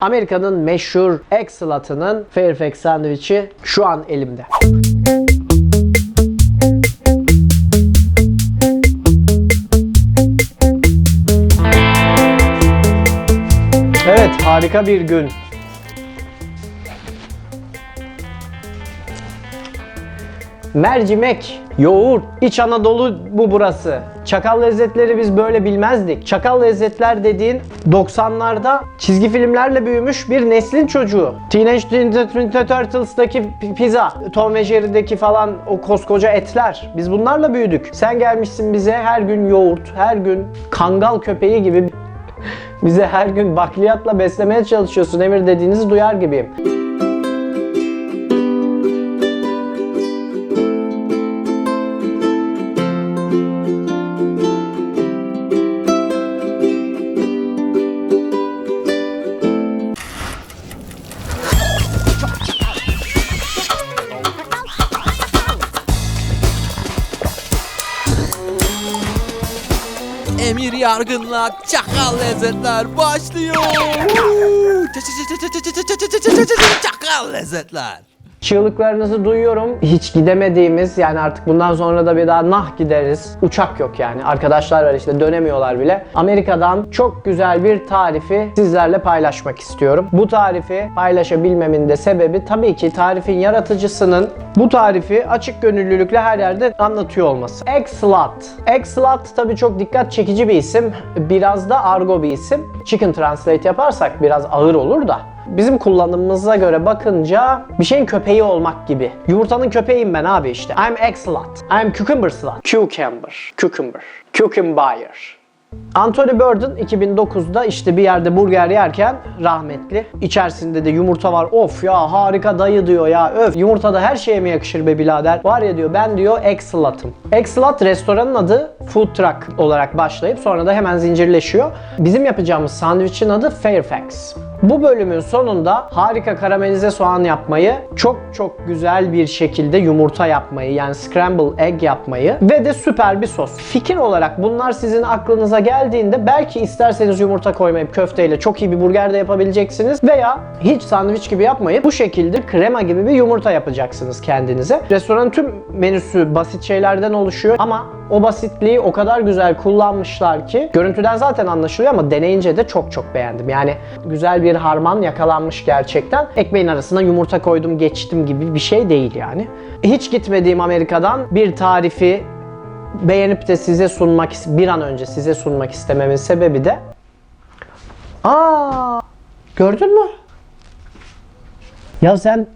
Amerika'nın meşhur egg salatının Fairfax sandviçi şu an elimde. Evet, harika bir gün. Mercimek, yoğurt, İç Anadolu bu burası. Çakal lezzetleri biz böyle bilmezdik. Çakal lezzetler dediğin 90'larda çizgi filmlerle büyümüş bir neslin çocuğu. Teenage Ninja Turtles'daki pi- pizza, Tom ve Jerry'deki falan o koskoca etler. Biz bunlarla büyüdük. Sen gelmişsin bize her gün yoğurt, her gün kangal köpeği gibi bize her gün bakliyatla beslemeye çalışıyorsun Emir dediğinizi duyar gibiyim. Emir Yargın'la Çakal Lezzetler başlıyor. Çakal Lezzetler. Çığlıklarınızı duyuyorum. Hiç gidemediğimiz yani artık bundan sonra da bir daha nah gideriz. Uçak yok yani. Arkadaşlar var işte dönemiyorlar bile. Amerika'dan çok güzel bir tarifi sizlerle paylaşmak istiyorum. Bu tarifi paylaşabilmemin de sebebi tabii ki tarifin yaratıcısının bu tarifi açık gönüllülükle her yerde anlatıyor olması. Egg-Slut. Egg-Slut tabii çok dikkat çekici bir isim. Biraz da argo bir isim. Chicken Translate yaparsak biraz ağır olur da. Bizim kullanımımıza göre bakınca bir şeyin köpeği olmak gibi. Yumurtanın köpeğiyim ben abi işte. I'm egg slut. I'm cucumber slut. Cucumber. Cucumber. Cucumber. Anthony Bourdain 2009'da işte bir yerde burger yerken rahmetli. İçerisinde de yumurta var. Of ya harika dayı diyor ya. Öf yumurtada her şeye mi yakışır be birader? Var ya diyor ben diyor. Egg slut restoranın adı food truck olarak başlayıp sonra da hemen zincirleşiyor. Bizim yapacağımız sandviçin adı Fairfax. Bu bölümün sonunda harika karamelize soğan yapmayı, çok çok güzel bir şekilde yumurta yapmayı yani scramble egg yapmayı ve de süper bir sos. Fikir olarak bunlar sizin aklınıza geldiğinde belki isterseniz yumurta koymayıp köfteyle çok iyi bir burger de yapabileceksiniz veya hiç sandviç gibi yapmayıp bu şekilde krema gibi bir yumurta yapacaksınız kendinize. Restoranın tüm menüsü basit şeylerden oluşuyor ama o basitliği o kadar güzel kullanmışlar ki görüntüden zaten anlaşılıyor ama deneyince de çok çok beğendim. Yani güzel bir harman yakalanmış gerçekten. Ekmeğin arasına yumurta koydum geçtim gibi bir şey değil yani. Hiç gitmediğim Amerika'dan bir tarifi beğenip de size sunmak bir an önce size sunmak istememin sebebi de Aa! Gördün mü? Ya sen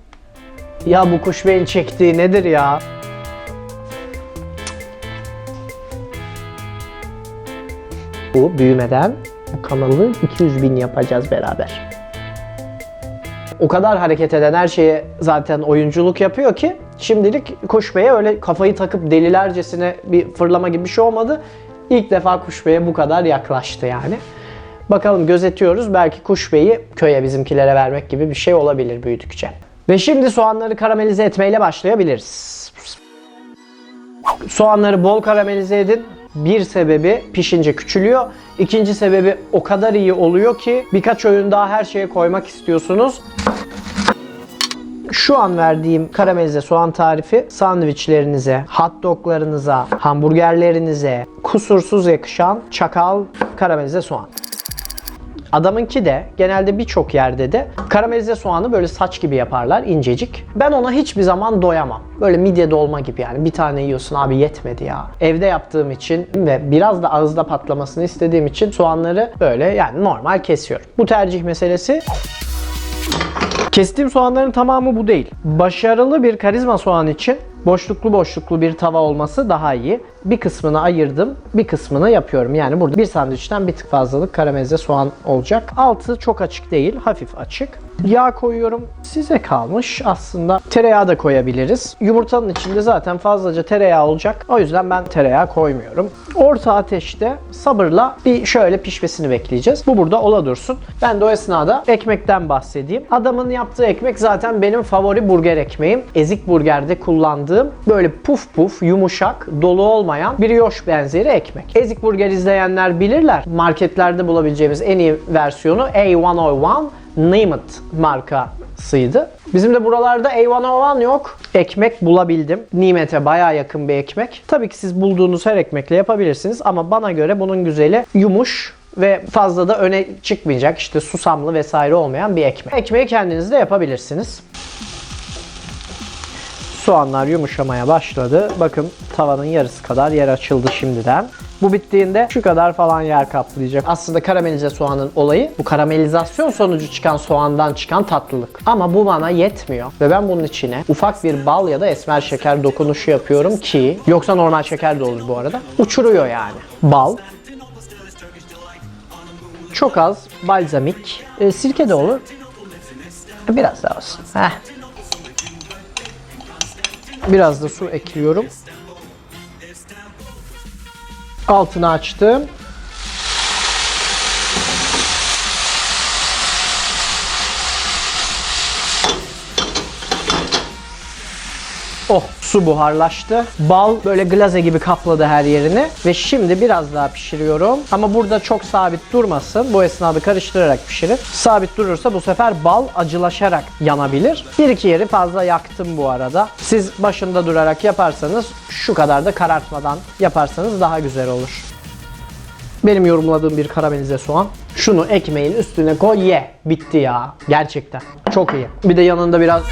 ya bu kuş beyin çektiği nedir ya? Bu büyümeden bu kanalı 200 bin yapacağız beraber. O kadar hareket eden her şeye zaten oyunculuk yapıyor ki şimdilik Kuş Bey'e öyle kafayı takıp delilercesine bir fırlama gibi bir şey olmadı. İlk defa Kuş Bey'e bu kadar yaklaştı yani. Bakalım gözetiyoruz. Belki Kuş Bey'i köye bizimkilere vermek gibi bir şey olabilir büyüdükçe. Ve şimdi soğanları karamelize etmeyle başlayabiliriz. Soğanları bol karamelize edin. Bir sebebi pişince küçülüyor. İkinci sebebi o kadar iyi oluyor ki birkaç öğün daha her şeye koymak istiyorsunuz. Şu an verdiğim karamelize soğan tarifi sandviçlerinize, hot doglarınıza, hamburgerlerinize kusursuz yakışan çakal karamelize soğan. Adamınki de genelde birçok yerde de karamelize soğanı böyle saç gibi yaparlar incecik. Ben ona hiçbir zaman doyamam. Böyle midye dolma gibi yani bir tane yiyorsun abi yetmedi ya. Evde yaptığım için ve biraz da ağızda patlamasını istediğim için soğanları böyle yani normal kesiyorum. Bu tercih meselesi Kestiğim soğanların tamamı bu değil. Başarılı bir karizma soğan için boşluklu boşluklu bir tava olması daha iyi. Bir kısmını ayırdım, bir kısmını yapıyorum. Yani burada bir sandviçten bir tık fazlalık karamelize soğan olacak. Altı çok açık değil, hafif açık. Yağ koyuyorum. Size kalmış aslında. Tereyağı da koyabiliriz. Yumurtanın içinde zaten fazlaca tereyağı olacak. O yüzden ben tereyağı koymuyorum. Orta ateşte sabırla bir şöyle pişmesini bekleyeceğiz. Bu burada ola dursun. Ben de o esnada ekmekten bahsedeyim. Adamın yaptığı ekmek zaten benim favori burger ekmeğim. Ezik burgerde kullandığım böyle puf puf, yumuşak, dolu olmayan brioche benzeri ekmek. Ezik burger izleyenler bilirler. Marketlerde bulabileceğimiz en iyi versiyonu A101 Neymet markasıydı. Bizim de buralarda A101 yok. Ekmek bulabildim. Nimet'e baya yakın bir ekmek. Tabii ki siz bulduğunuz her ekmekle yapabilirsiniz ama bana göre bunun güzeli yumuş ve fazla da öne çıkmayacak işte susamlı vesaire olmayan bir ekmek. Ekmeği kendiniz de yapabilirsiniz. Soğanlar yumuşamaya başladı. Bakın tavanın yarısı kadar yer açıldı şimdiden. Bu bittiğinde şu kadar falan yer kaplayacak. Aslında karamelize soğanın olayı bu karamelizasyon sonucu çıkan soğandan çıkan tatlılık. Ama bu bana yetmiyor. Ve ben bunun içine ufak bir bal ya da esmer şeker dokunuşu yapıyorum ki yoksa normal şeker de olur bu arada. Uçuruyor yani. Bal, çok az balzamik, e, sirke de olur. Biraz daha olsun. Heh. Biraz da su ekliyorum. Altını açtım. Oh su buharlaştı. Bal böyle glaze gibi kapladı her yerini. Ve şimdi biraz daha pişiriyorum. Ama burada çok sabit durmasın. Bu esnada karıştırarak pişirin. Sabit durursa bu sefer bal acılaşarak yanabilir. Bir iki yeri fazla yaktım bu arada. Siz başında durarak yaparsanız şu kadar da karartmadan yaparsanız daha güzel olur. Benim yorumladığım bir karamelize soğan. Şunu ekmeğin üstüne koy ye. Bitti ya. Gerçekten. Çok iyi. Bir de yanında biraz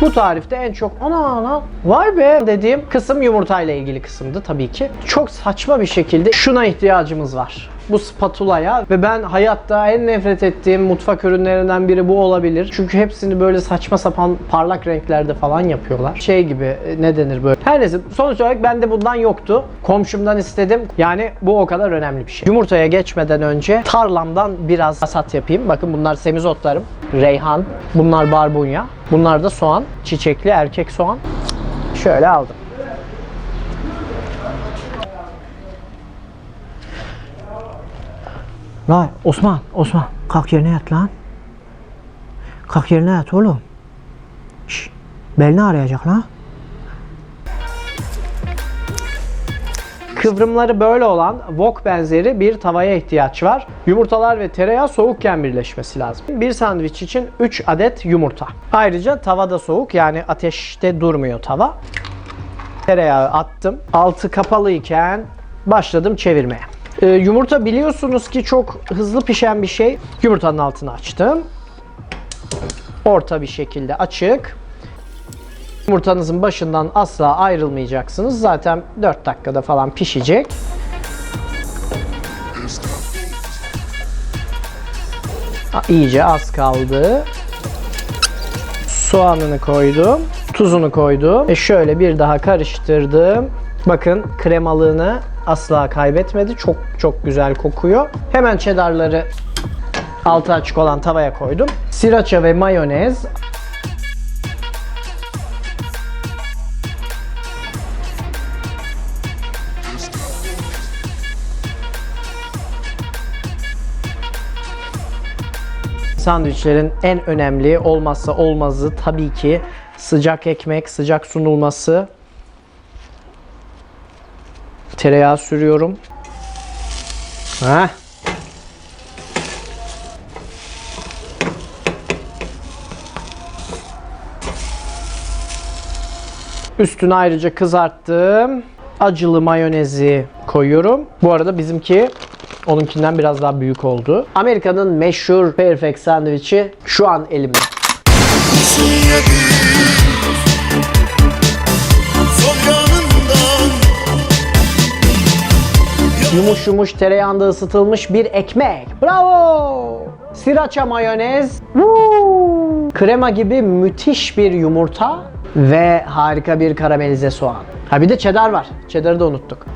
Bu tarifte en çok ana ana vay be dediğim kısım yumurtayla ilgili kısımdı tabii ki. Çok saçma bir şekilde şuna ihtiyacımız var. Bu spatulaya ve ben hayatta en nefret ettiğim mutfak ürünlerinden biri bu olabilir. Çünkü hepsini böyle saçma sapan parlak renklerde falan yapıyorlar. Şey gibi e, ne denir böyle. Her neyse sonuç olarak bende bundan yoktu. Komşumdan istedim. Yani bu o kadar önemli bir şey. Yumurtaya geçmeden önce tarlamdan biraz hasat yapayım. Bakın bunlar semizotlarım. Reyhan. Bunlar barbunya. Bunlar da soğan. Çiçekli erkek soğan. Şöyle aldım. Vay Osman, Osman kalk yerine yat lan. Kalk yerine yat oğlum. Şş, belini arayacak lan. Kıvrımları böyle olan wok benzeri bir tavaya ihtiyaç var. Yumurtalar ve tereyağı soğukken birleşmesi lazım. Bir sandviç için 3 adet yumurta. Ayrıca tava da soğuk yani ateşte durmuyor tava. Tereyağı attım. Altı kapalıyken başladım çevirmeye. Ee, yumurta biliyorsunuz ki çok hızlı pişen bir şey. Yumurtanın altını açtım. Orta bir şekilde açık. Yumurtanızın başından asla ayrılmayacaksınız. Zaten 4 dakikada falan pişecek. İyice az kaldı. Soğanını koydum. Tuzunu koydum. E şöyle bir daha karıştırdım. Bakın kremalığını asla kaybetmedi. Çok çok güzel kokuyor. Hemen cheddarları altı açık olan tavaya koydum. Sriracha ve mayonez Sandviçlerin en önemli olmazsa olmazı tabii ki sıcak ekmek, sıcak sunulması. Tereyağı sürüyorum. Heh. Üstüne ayrıca kızarttım. Acılı mayonezi koyuyorum. Bu arada bizimki onunkinden biraz daha büyük oldu. Amerika'nın meşhur perfect sandviçi şu an elimde. Yumuş yumuş tereyağında ısıtılmış bir ekmek. Bravo! Sriracha mayonez. Woo! Krema gibi müthiş bir yumurta ve harika bir karamelize soğan. Ha bir de cheddar var. Cheddar'ı da unuttuk.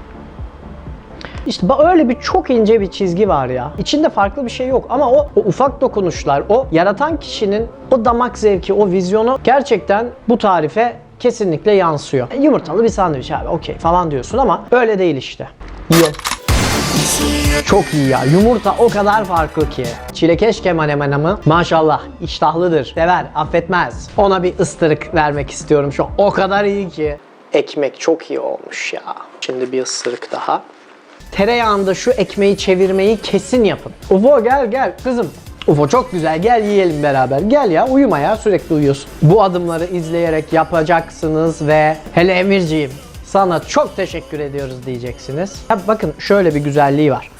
İşte öyle bir çok ince bir çizgi var ya. İçinde farklı bir şey yok ama o, o ufak dokunuşlar, o yaratan kişinin o damak zevki, o vizyonu gerçekten bu tarife kesinlikle yansıyor. Yumurtalı bir sandviç abi okey falan diyorsun ama öyle değil işte. Yiyor. Çok iyi ya. Yumurta o kadar farklı ki. Çilekeş Kemal Hanım'ı maşallah iştahlıdır. Sever, affetmez. Ona bir ıstırık vermek istiyorum şu an. O kadar iyi ki. Ekmek çok iyi olmuş ya. Şimdi bir ısırık daha. tereyağında şu ekmeği çevirmeyi kesin yapın. Ufo gel gel kızım. Ufo çok güzel gel yiyelim beraber. Gel ya uyuma ya sürekli uyuyorsun. Bu adımları izleyerek yapacaksınız ve hele Emirciğim sana çok teşekkür ediyoruz diyeceksiniz. Ha, bakın şöyle bir güzelliği var.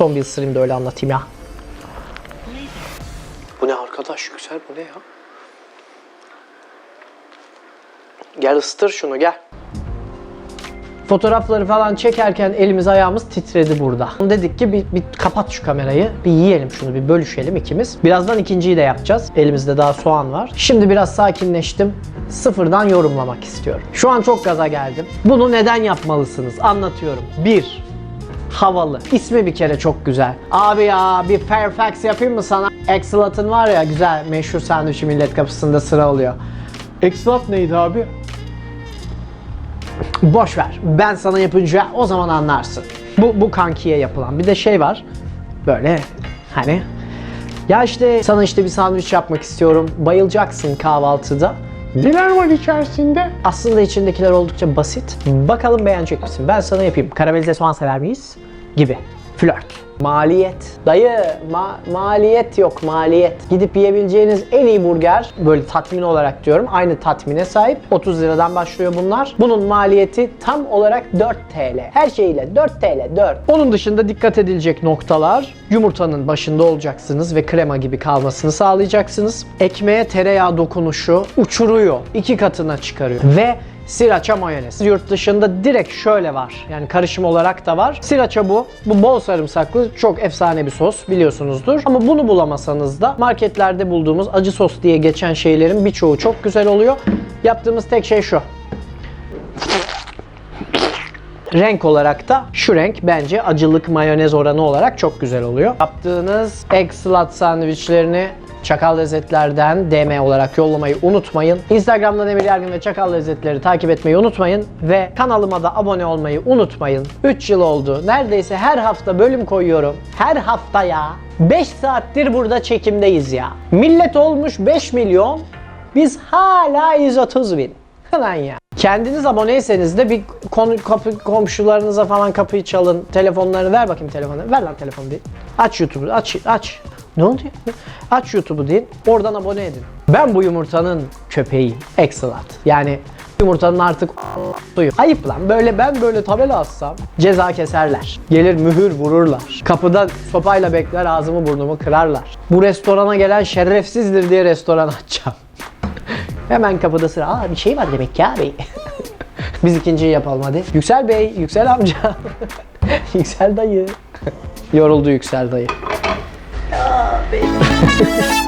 Son bir ısırayım da öyle anlatayım ya. Bu ne arkadaş yüksel bu ne ya? Gel ısıtır şunu gel. Fotoğrafları falan çekerken elimiz ayağımız titredi burada. Dedik ki bir, bir kapat şu kamerayı, bir yiyelim şunu, bir bölüşelim ikimiz. Birazdan ikinciyi de yapacağız. Elimizde daha soğan var. Şimdi biraz sakinleştim. Sıfırdan yorumlamak istiyorum. Şu an çok gaza geldim. Bunu neden yapmalısınız? Anlatıyorum. 1 havalı. İsmi bir kere çok güzel. Abi ya bir Fairfax yapayım mı sana? Excellent'ın var ya güzel meşhur sandviçi millet kapısında sıra oluyor. Excellent neydi abi? Boş ver. Ben sana yapınca o zaman anlarsın. Bu, bu kankiye yapılan. Bir de şey var. Böyle hani ya işte sana işte bir sandviç yapmak istiyorum. Bayılacaksın kahvaltıda. Neler var içerisinde? Aslında içindekiler oldukça basit. Bakalım beğenecek misin? Ben sana yapayım. Karamelize soğan sever miyiz? Gibi. Flört. Maliyet. Dayı ma- maliyet yok maliyet. Gidip yiyebileceğiniz en iyi burger böyle tatmin olarak diyorum aynı tatmine sahip 30 liradan başlıyor bunlar. Bunun maliyeti tam olarak 4 TL. Her şeyiyle 4 TL 4. Onun dışında dikkat edilecek noktalar yumurtanın başında olacaksınız ve krema gibi kalmasını sağlayacaksınız. Ekmeğe tereyağı dokunuşu uçuruyor. iki katına çıkarıyor. Ve Sriracha mayonez. Yurt dışında direkt şöyle var. Yani karışım olarak da var. Sriracha bu. Bu bol sarımsaklı çok efsane bir sos biliyorsunuzdur. Ama bunu bulamasanız da marketlerde bulduğumuz acı sos diye geçen şeylerin birçoğu çok güzel oluyor. Yaptığımız tek şey şu. Renk olarak da şu renk bence acılık mayonez oranı olarak çok güzel oluyor. Yaptığınız egg slut sandviçlerini Çakal Lezzetler'den DM olarak yollamayı unutmayın. Instagram'dan Emir Yergin ve Çakal Lezzetleri takip etmeyi unutmayın. Ve kanalıma da abone olmayı unutmayın. 3 yıl oldu. Neredeyse her hafta bölüm koyuyorum. Her hafta ya. 5 saattir burada çekimdeyiz ya. Millet olmuş 5 milyon. Biz hala 130 bin. Lan ya. Kendiniz aboneyseniz de bir konu, kapı, komşularınıza falan kapıyı çalın. Telefonlarını ver bakayım telefonu. Ver lan telefonu bir. Aç YouTube'u aç aç. Ne oldu ya? Aç YouTube'u deyin. Oradan abone edin. Ben bu yumurtanın köpeğiyim. Excellent. Yani yumurtanın artık suyu. Ayıp lan. Böyle ben böyle tabela assam ceza keserler. Gelir mühür vururlar. Kapıda sopayla bekler ağzımı burnumu kırarlar. Bu restorana gelen şerefsizdir diye restoran açacağım. Hemen kapıda sıra. Aa bir şey var demek ki abi. Biz ikinciyi yapalım hadi. Yüksel Bey, Yüksel amca. Yüksel dayı. Yoruldu Yüksel dayı. Aa, benim.